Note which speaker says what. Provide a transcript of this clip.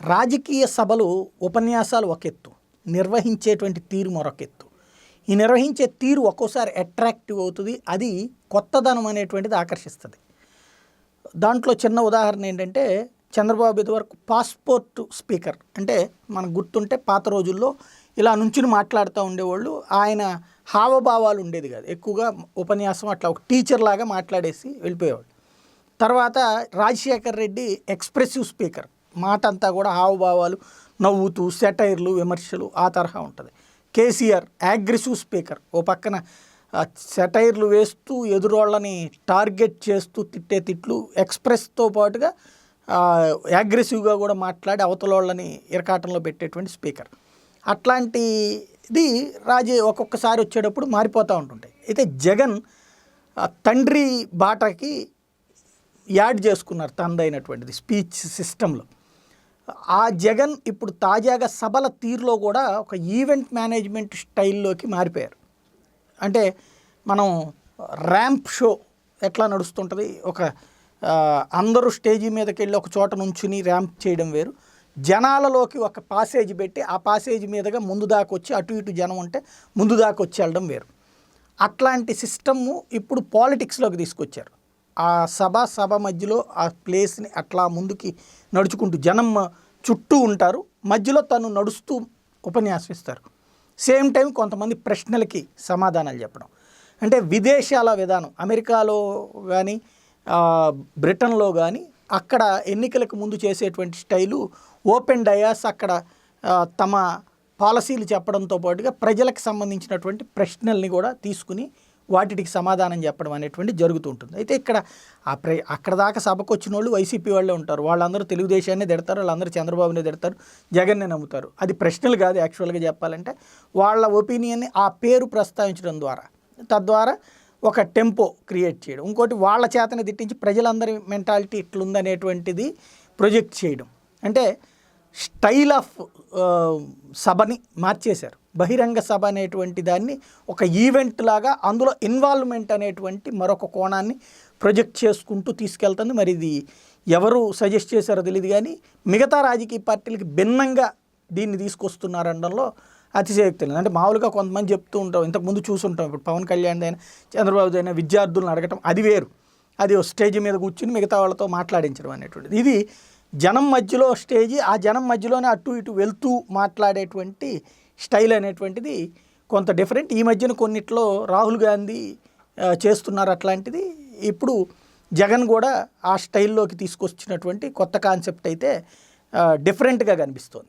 Speaker 1: రాజకీయ సభలు ఉపన్యాసాలు ఒక ఎత్తు నిర్వహించేటువంటి తీరు మరొక ఎత్తు ఈ నిర్వహించే తీరు ఒక్కోసారి అట్రాక్టివ్ అవుతుంది. అది కొత్తదనం అనేటువంటిది ఆకర్షిస్తుంది. దాంట్లో చిన్న ఉదాహరణ ఏంటంటే చంద్రబాబు ఇదివరకు పాస్పోర్ట్ స్పీకర్ అంటే మనకు గుర్తుంటే పాత రోజుల్లో ఇలా నుంచుని మాట్లాడుతూ ఉండేవాళ్ళు. ఆయన హావభావాలు ఉండేది కాదు. ఎక్కువగా ఉపన్యాసం అట్లా ఒక టీచర్ లాగా మాట్లాడేసి వెళ్ళిపోయేవాళ్ళు. తర్వాత రాజశేఖర్ రెడ్డి ఎక్స్ప్రెసివ్ స్పీకర్ మాట అంతా కూడా హావభావాలు నవ్వుతూ సెటైర్లు విమర్శలు ఆ తరహా ఉంటుంది. కేసీఆర్ యాగ్రెసివ్ స్పీకర్ ఓ పక్కన సెటైర్లు వేస్తూ ఎదురోళ్ళని టార్గెట్ చేస్తూ తిట్టే తిట్లు ఎక్స్ప్రెస్తో పాటుగా యాగ్రెసివ్గా కూడా మాట్లాడి అవతలోళ్ళని ఇరకాటంలో పెట్టేటువంటి స్పీకర్ అట్లాంటిది రాజే ఒక్కొక్కసారి వచ్చేటప్పుడు మారిపోతూ ఉంటుంటాయి. అయితే జగన్ తండ్రి బాటకి యాడ్ చేసుకున్నారు తనదైనటువంటిది స్పీచ్ సిస్టంలో ఆ జగన్ ఇప్పుడు తాజాగా సభల తీరులో కూడా ఒక ఈవెంట్ మేనేజ్మెంట్ స్టైల్లోకి మారిపోయారు. అంటే మనం ర్యాంప్ షో ఎట్లా నడుస్తుంటుంది? ఒక అందరూ స్టేజీ మీదకి వెళ్ళి ఒక చోట నుంచుని ర్యాంప్ చేయడం వేరు. జనాలలోకి ఒక పాసేజ్ పెట్టి ఆ పాసేజ్ మీదుగా ముందు దాకా వచ్చి అటు ఇటు జనం ఉంటే ముందు దాకా వచ్చి వెళ్ళడం వేరు. అట్లాంటి సిస్టమ్ ఇప్పుడు పాలిటిక్స్లోకి తీసుకొచ్చారు. ఆ సభ సభ మధ్యలో ఆ ప్లేస్ని అట్లా ముందుకి నడుచుకుంటూ జనం చుట్టూ ఉంటారు. మధ్యలో తను నడుస్తూ ఉపన్యాసిస్తారు సేమ్ టైం కొంతమంది ప్రశ్నలకి సమాధానాలు చెప్పడం. అంటే విదేశాల విధానం అమెరికాలో కానీ బ్రిటన్లో కానీ అక్కడ ఎన్నికలకు ముందు చేసేటువంటి స్టైలు ఓపెన్ డయాస్ అక్కడ తమ పాలసీలు చెప్పడంతో పాటుగా ప్రజలకు సంబంధించినటువంటి ప్రశ్నల్ని కూడా తీసుకుని వాటికి సమాధానం చెప్పడం అనేటువంటి జరుగుతూ ఉంటుంది. అయితే ఇక్కడ ఆ ప్ర అక్కడ దాకా సభకు వచ్చిన వాళ్ళు వైసీపీ వాళ్ళే ఉంటారు. వాళ్ళందరూ తెలుగుదేశాన్ని తిడతారు వాళ్ళందరూ చంద్రబాబుని తిడతారు జగన్నే నమ్ముతారు. అది ప్రశ్నలు కాదు యాక్చువల్గా చెప్పాలంటే. వాళ్ళ ఒపీనియన్ని ఆ పేరు ప్రస్తావించడం ద్వారా తద్వారా ఒక టెంపో క్రియేట్ చేయడం. ఇంకోటి వాళ్ళ చేతని తిట్టించి ప్రజలందరి మెంటాలిటీ ఇట్లుందనేటువంటిది ప్రొజెక్ట్ చేయడం. అంటే స్టైల్ ఆఫ్ సభని మార్చేశారు. బహిరంగ సభ అనేటువంటి దాన్ని ఒక ఈవెంట్ లాగా అందులో ఇన్వాల్వ్మెంట్ అనేటువంటి మరొక కోణాన్ని ప్రొజెక్ట్ చేసుకుంటూ తీసుకెళ్తుంది. మరి ఇది ఎవరు సజెస్ట్ చేశారో తెలియదు కానీ మిగతా రాజకీయ పార్టీలకి భిన్నంగా దీన్ని తీసుకొస్తున్నారనడంలో అతిశయోక్తి లేదు. అంటే మామూలుగా కొంతమంది చెప్తూ ఉంటాం ఇంతకుముందు చూసుంటాం. ఇప్పుడు పవన్ కళ్యాణ్ అయినా చంద్రబాబు అయినా విద్యార్థులను అడగటం అది వేరు. అది స్టేజ్ మీద కూర్చుని మిగతా వాళ్ళతో మాట్లాడించడం అనేటువంటిది. ఇది జనం మధ్యలో స్టేజీ ఆ జనం మధ్యలోనే అటు ఇటు వెళ్తూ మాట్లాడేటువంటి స్టైల్ అనేటువంటిది కొంత డిఫరెంట్ ఈ మధ్యన కొన్నిట్లో రాహుల్ గాంధీ చేస్తున్నారు అట్లాంటిది. ఇప్పుడు జగన్ కూడా ఆ స్టైల్లోకి తీసుకొచ్చినటువంటి కొత్త కాన్సెప్ట్ అయితే డిఫరెంట్గా కనిపిస్తోంది.